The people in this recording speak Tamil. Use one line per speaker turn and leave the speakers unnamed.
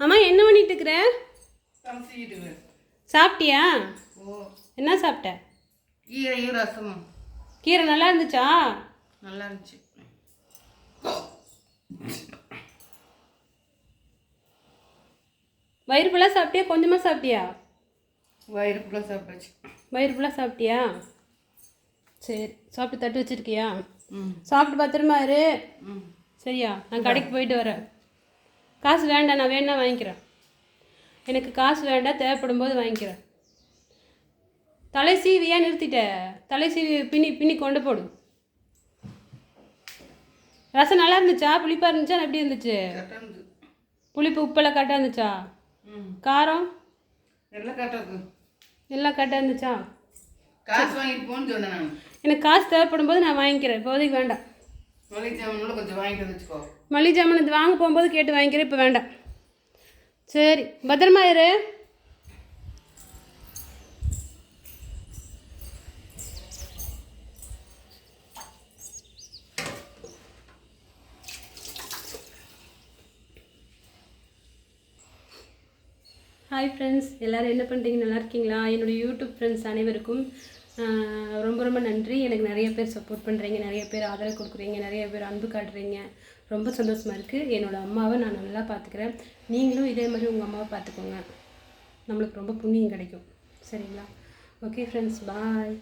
அம்மா என்ன பண்ணிட்டு இருக்கிற? சாப்பிட்டியா? என்ன சாப்பிட்ட?
கீரையும் ரசமும்.
கீரை நல்லா இருந்துச்சா?
நல்லா இருந்துச்சு.
வயிறு ஃபுல்லாக சாப்பிட்டியா? கொஞ்சமாக சாப்பிட்டியா?
வயிறு ஃபுல்லாக சாப்பிட்டாச்சு.
வயிறு ஃபுல்லாக சாப்பிட்டியா? சரி சாப்பிட்டு தட்டு வச்சிருக்கியா?
ம்.
சாப்பிட்டு பத்திரமா இரு.
ம்.
சரியா நான் கடைக்கு போயிட்டு வரேன். காசு வேண்டாம் நான் வேணா வாங்கிக்கிறேன். எனக்கு காசு வேண்டாம் தேவைப்படும் போது வாங்கிக்கிறேன். தலை சீவி ஏன் நிறுத்திட்ட தலை சீவி பின்னி பின்னி கொண்டு போடு. ரசம் நல்லா இருந்துச்சா? புளிப்பாக இருந்துச்சா? எப்படி இருந்துச்சு? புளிப்பு உப்பெல்லாம் கரெக்டாக இருந்துச்சா? காரம்?
எல்லாம் கரெக்டாக
எல்லாம் கரெக்டாக இருந்துச்சா?
காசு வாங்கிட்டு போன்னு சொன்னேன்
எனக்கு காசு தேவைப்படும் போது நான் வாங்கிக்கிறேன். இப்போதைக்கு வேண்டாம்.
மளிகை
ஜாமான் இது வாங்க போகும்போது கேட்டு வாங்கிக்கிறேன் இப்போ வேண்டாம். சரி பத்திரமா இரு. ஹாய் ஃப்ரெண்ட்ஸ் எல்லோரும் என்ன பண்ணுறீங்க நல்லா இருக்கீங்களா? என்னுடைய யூடியூப் ஃப்ரெண்ட்ஸ் அனைவருக்கும் ரொம்ப ரொம்ப நன்றி. எனக்கு நிறைய பேர் சப்போர்ட் பண்ணுறீங்க நிறைய பேர் ஆதரவு கொடுக்குறீங்க நிறைய பேர் அன்பு காட்டுறீங்க. ரொம்ப சந்தோஷமாக இருக்குது என்னோடய அம்மாவை நான் நல்லா பார்த்துக்கிறேன் நீங்களும் இதே மாதிரி உங்கள் அம்மாவை பார்த்துக்கோங்க நம்மளுக்கு ரொம்ப புண்ணியம் கிடைக்கும். சரிங்களா? Okay friends bye